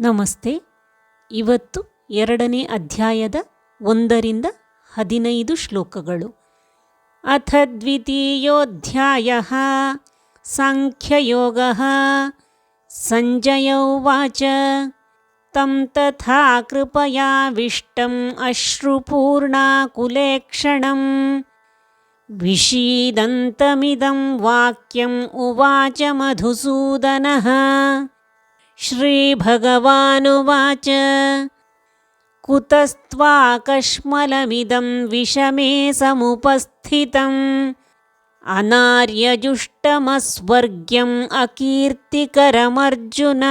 ನಮಸ್ತೆ. ಇವತ್ತು ಎರಡನೇ ಅಧ್ಯಾಯದ ಒಂದರಿಂದ ಹದಿನೈದು ಶ್ಲೋಕಗಳು. ಅಥ ದ್ವಿತೀಯೋಧ್ಯಾಯ ಸಾಂಖ್ಯಯೋಗ ಸಂಜಯೌವಾಚ ತಂ ತಥಾ ಕೃಪಯಾವಿಷ್ಟಂ ಅಶ್ರುಪೂರ್ಣಾಕುಲೇಕ್ಷಣಂ ವಿಷೀದಂತಮಿದಂ ವಾಕ್ಯಂ ಉವಾಚ ಮಧುಸೂದನಃ श्रीभगवानुवाच। कुतस्त्वाकश्मलमिदं विषमे समुपस्थितम्। अनार्यजुष्टमस्वर्ग्यम् अकीर्तिकरमर्जुन।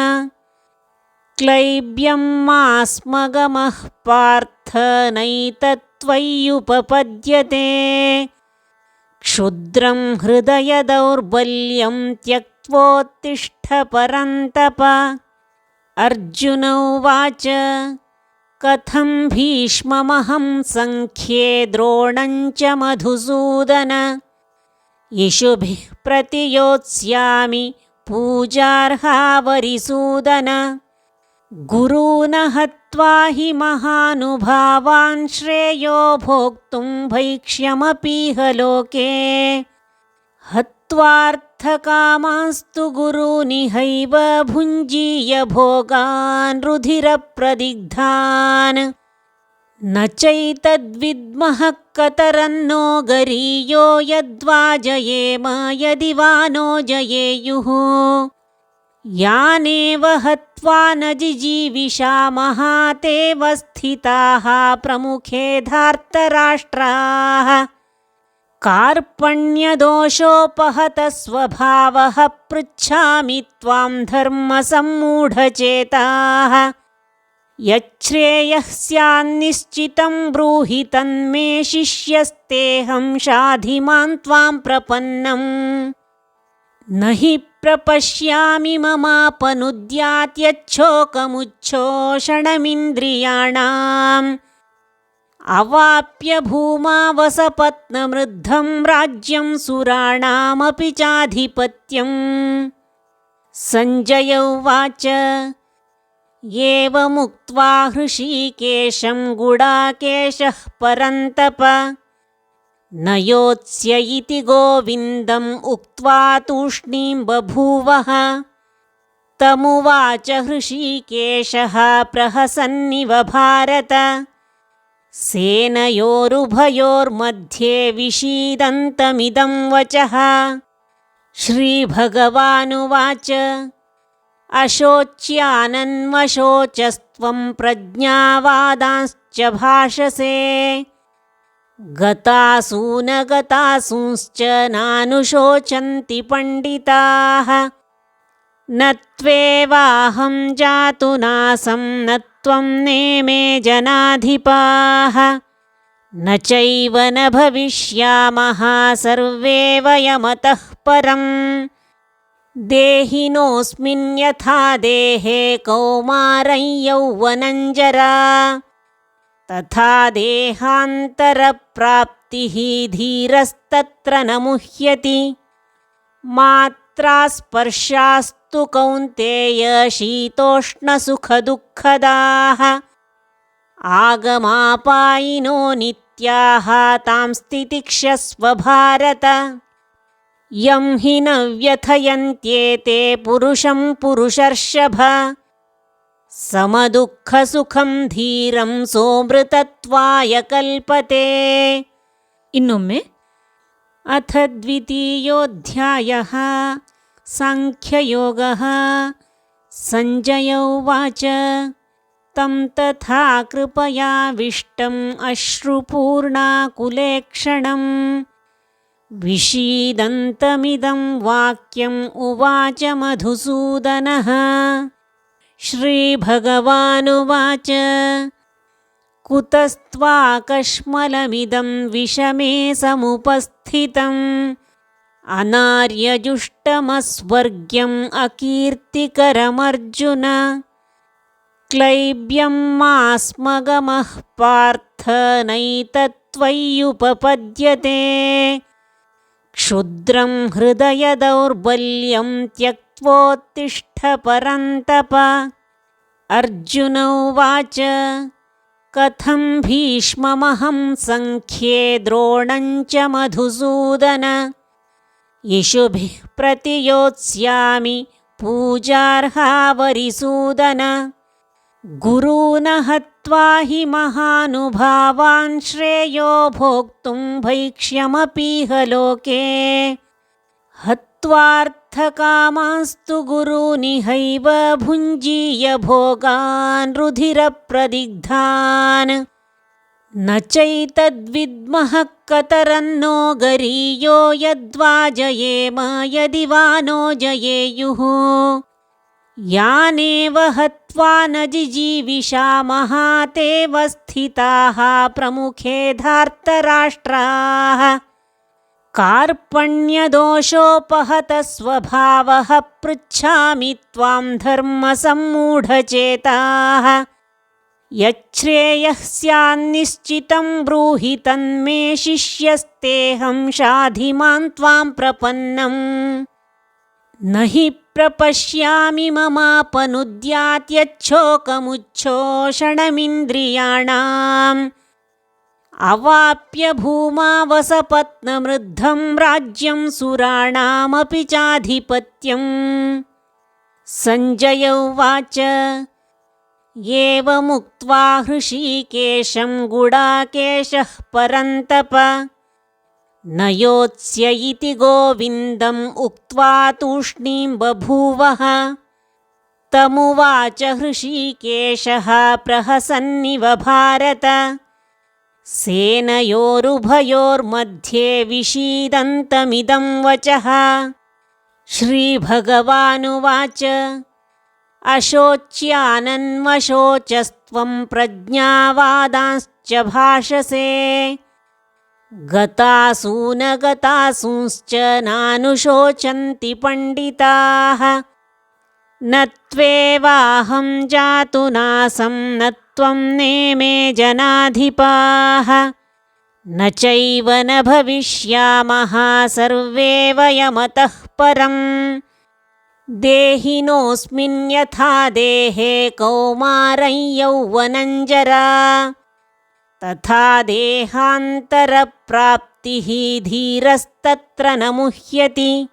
क्लैब्यं मास्मगमः पार्थ नैतत्त्वय्युपपद्यते क्षुद्रं हृदयदौर्बल्यं त्यक्त्वोत्तिष्ठ परन्तप अर्जुन उवाच कथं भीष्ममहं सङ्ख्ये द्रोणं च मधुसूदन? इषुभिः प्रतियोत्स्यामि पूजार्हावरिसूदन गुरून् हत्वा हि महानुभावान् श्रेयो भोक्तुं भैक्ष्यमपीह लोके हत्वार्थकामास्तु गुरूनिहैव भुञ्जीय भोगान् रुधिरप्रदिग्धान्। न चैतद्विद्मः कतरन्नो गरीयो यद्वा जयेम यदि वा नो जयेयुः। यानेव हत्वा न जिजीविषामः तेव स्थिताः प्रमुखे धार्तराष्ट्राः कार्पण्यदोषोपहतः स्वभावः पृच्छामि त्वां धर्मसम्मूढचेताः। यच्छ्रेयः स्यान्निश्चितं ब्रूहि तन्मे शिष्यस्तेऽहं शाधि मां त्वां प्रपन्नम् न हि प्रपश्यामि ममापनुद्यात्यच्छोकमुच्छोषणमिन्द्रियाणाम् अवाप्य भूमावसपत्नमृद्धं राज्यं सुराणामपि चाधिपत्यम् सञ्जय उवाच एवमुक्त्वा हृषीकेशं गुडाकेशः परन्तप। न योत्स्य इति गोविन्दम् उक्त्वा तूष्णीं बभूवः। तमुवाच हृषीकेशः प्रहसन्निव भारत सेनयोरुभयोर्मध्ये विषीदन्तमिदं वचः। श्रीभगवानुवाच अशोच्यानन्वशोचस्त्वं प्रज्ञावादांश्च भाषसे। गतासूनगतासूंश्च नानुशोचन्ति पण्डिताः। न त्वेवाहं जातु नासं न त्वं नेमे जनाधिपाः। न चैव न भविष्यामः सर्वे वयमतः परम्। देहिनोऽस्मिन् यथा देहे कौमारं यौवनञ्जरा तथा देहान्तरप्राप्तिः धीरस्तत्र न मुह्यति। मात्रा स्पर्शास्तु कौन्तेय शीतोष्णसुखदुःखदाः आगमापायिनो नित्याः तां स्थितिक्षस्व भारत यं हि न व्यथयन्त्येते पुरुषं पुरुषर्षभ ಸಮದುಃಖಸುಖಂ ಧೀರಂ ಸೋಮೃತತ್ವಾಯ ಕಲ್ಪತೆ ಇನ್ನೊಮ್ಮೆ ಅಥ ದ್ವಿತೀಯೋಧ್ಯಾಯ साङ्ख्ययोगः। सञ्जय उवाच तं तथा कृपयाविष्टम् अश्रुपूर्णाकुलेक्षणं विषीदन्तमिदं वाक्यम् उवाच मधुसूदनः। श्रीभगवानुवाच। कुतस्त्वाकश्मलमिदं विषमे समुपस्थितम्। अनार्यजुष्टमस्वर्ग्यम् अकीर्तिकरमर्जुन। क्लैब्यं मास्मगमः पार्थ नैतत्त्वय्युपपद्यते क्षुद्रं हृदयदौर्बल्यं त्यक्त्वोत्तिष्ठ परन्तप अर्जुन उवाच कथं भीष्ममहं सङ्ख्ये द्रोणञ्च मधुसूदन इषुभिः प्रतियोत्स्यामि पूजार्हावरिसूदन गुरून् हत्वा हि महानुभावान् श्रेयो भोक्तुं भैक्ष्यमपीह लोके हत्वार्थकामास्तु गुरूनिहैव भुञ्जीय भोगान् रुधिरप्रदिग्धान् न चैतद्विद्मः कतरन्नो गरीयो यद्वा जयेम यदि वा नो जयेयुः। यानेव हत्वा न जिजीविषामः तेव स्थिताः प्रमुखे धार्तराष्ट्राः। कार्पण्यदोषोपहतस्वभावः पृच्छामि त्वां धर्मसम्मूढचेताः यच्छ्रेयः स्यान्निश्चितं ब्रूहि तन्मे शिष्यस्तेऽहं शाधिमान् त्वां प्रपन्नम् न हि प्रपश्यामि ममापनुद्यात्यच्छोकमुच्छोषणमिन्द्रियाणाम्। अवाप्य भूमावसपत्नमृद्धं राज्यं सुराणामपि चाधिपत्यम्। सञ्जय उवाच एवमुक्त्वा हृषीकेशं गुडाकेशः परन्तप। न योत्स्य इति गोविन्दम् उक्त्वा तूष्णीं बभूवः। तमुवाच हृषीकेशः प्रहसन्निव भारत। सेनयोरुभयोर्मध्ये विषीदन्तमिदं वचः। श्रीभगवानुवाच अशोच्यानन्वशोचस्त्वं प्रज्ञावादांश्च भाषसे। गतासूनगतासूंश्च नानुशोचन्ति पण्डिताः। न त्वेवाहं जातु नासं न त्वं नेमे जनाधिपाः। न चैव न भविष्यामः सर्वे वयमतः परम् देहिनोऽस्मिन् यथा देहे कौमारं यौवनञ्जरा तथा देहान्तरप्राप्तिः धीरस्तत्र न मुह्यति।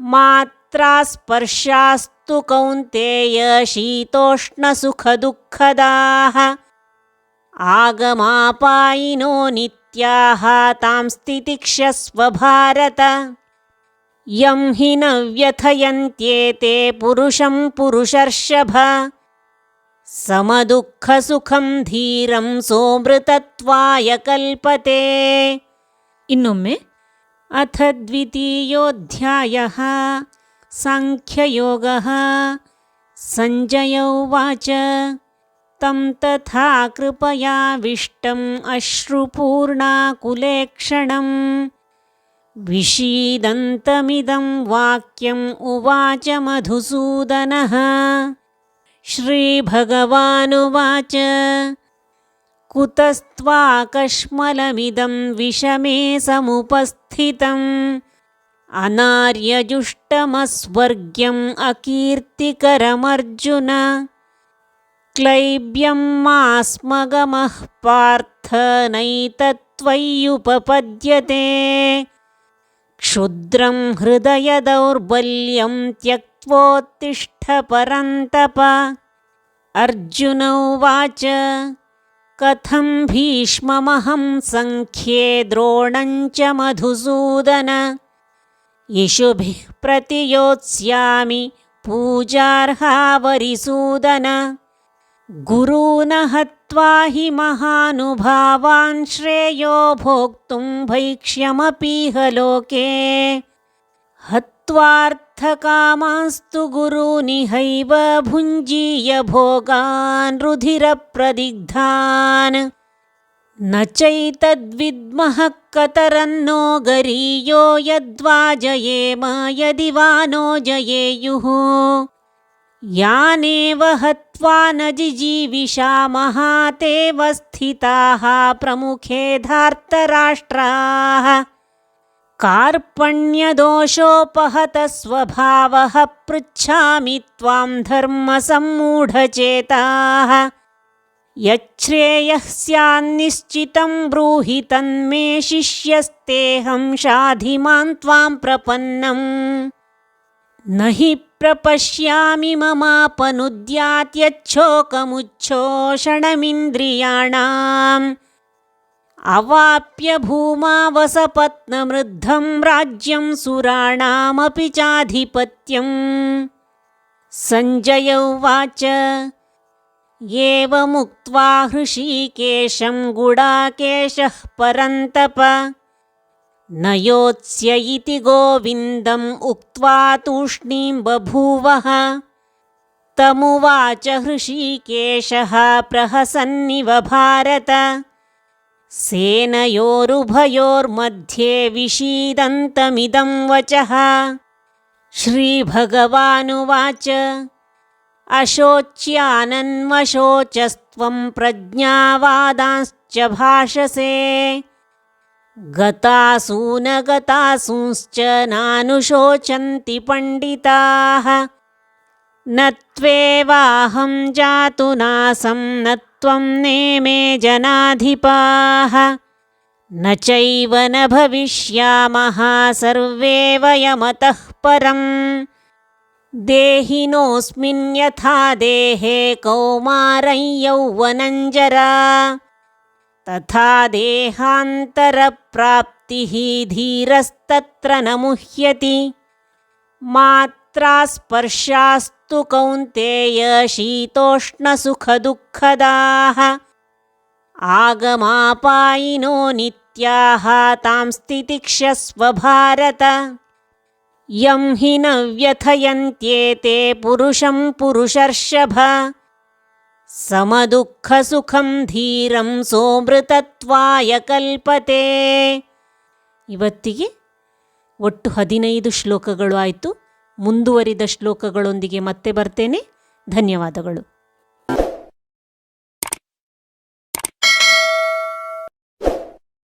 मात्रा स्पर्शास्तु कौन्तेय शीतोष्णसुखदुःखदाः आगमापायिनो नित्याः तां स्थितिक्षस्व भारत यं हि न व्यथयन्त्येते पुरुषं पुरुषर्षभ समदुःखसुखं धीरं सोमृतत्वाय कल्पते ಇನ್ನೊಮ್ಮೆ अथ द्वितीयोऽध्यायः साङ्ख्ययोगः सञ्जय उवाच तं तथा कृपयाविष्टम् अश्रुपूर्णाकुलेक्षणम् विषीदन्तमिदं वाक्यम् उवाच मधुसूदनः। श्रीभगवानुवाच कुतस्त्वाकश्मलमिदं विषमे समुपस्थितम्। अनार्यजुष्टमस्वर्ग्यम् अकीर्तिकरमर्जुन। क्लैब्यं मास्मगमः पार्थ नैतत्त्वय्युपपद्यते क्षुद्रं हृदयदौर्बल्यं त्यक्त्वोत्तिष्ठ परन्तप। अर्जुन उवाच कथं भीष्ममहं सङ्ख्ये द्रोणञ्च मधुसूदन? इषुभिः प्रतियोत्स्यामि पूजार्हावरिसूदन गुरून् हत्वा हि महानुभावान् श्रेयो भोक्तुं भैक्ष्यमपीह लोके। हत्वार्थकामास्तु गुरूनिहैव भुञ्जीय भोगान् रुधिरप्रदिग्धान्। न चैतद्विद्मः कतरन्नो गरीयो यद्वा जयेम यदि वा नो जयेयुः यानेव हत्वा न जिजीविषामः तेव स्थिताः प्रमुखे धार्तराष्ट्राः। कार्पण्यदोषोपहतस्वभावः पृच्छामि त्वां धर्मसम्मूढचेताः। यच्छ्रेयः स्यान्निश्चितं ब्रूहि तन्मे शिष्यस्तेऽहं शाधिमान् त्वां प्रपन्नम्। न हि प्रपश्यामि ममापनुद्यात्यच्छोकमुच्छोषणमिन्द्रियाणाम् अवाप्य भूमावसपत्नमृद्धं राज्यं सुराणामपि चाधिपत्यम्। सञ्जय उवाच एवमुक्त्वा हृषीकेशं गुडाकेशः परन्तप न योत्स्य इति गोविन्दम् उक्त्वा तूष्णीं बभूवः। तमुवाच हृषीकेशः प्रहसन्निव भारत। सेनयोरुभयोर्मध्ये विषीदन्तमिदं वचः। श्रीभगवानुवाच अशोच्यानन्वशोचस्त्वं प्रज्ञावादांश्च भाषसे गतासूनगतासूंश्च नानुशोचन्ति पण्डिताः। न त्वेवाहं जातु नासं न त्वं नेमे जनाधिपाः। न चैव न भविष्यामः सर्वे वयमतः परम्। देहिनोऽस्मिन् यथा देहे कौमारं यौवनञ्जरा तथा देहान्तरप्राप्तिः धीरस्तत्र न मुह्यति। मात्रा स्पर्शास्तु कौन्तेय शीतोष्णसुखदुःखदाः आगमापायिनो नित्याः तां स्थितिक्षस्व भारत। यं हि न व्यथयन्त्येते पुरुषं पुरुषर्षभ ಸಮದುಃಖಸುಖಂ ಧೀರಂ ಸೋಮೃತತ್ವಾಯ ಕಲ್ಪತೆ. ಇವತ್ತಿಗೆ ಒಟ್ಟು ಹದಿನೈದು ಶ್ಲೋಕಗಳು ಆಯಿತು. ಮುಂದುವರಿದ ಶ್ಲೋಕಗಳೊಂದಿಗೆ ಮತ್ತೆ ಬರ್ತೇನೆ. ಧನ್ಯವಾದಗಳು.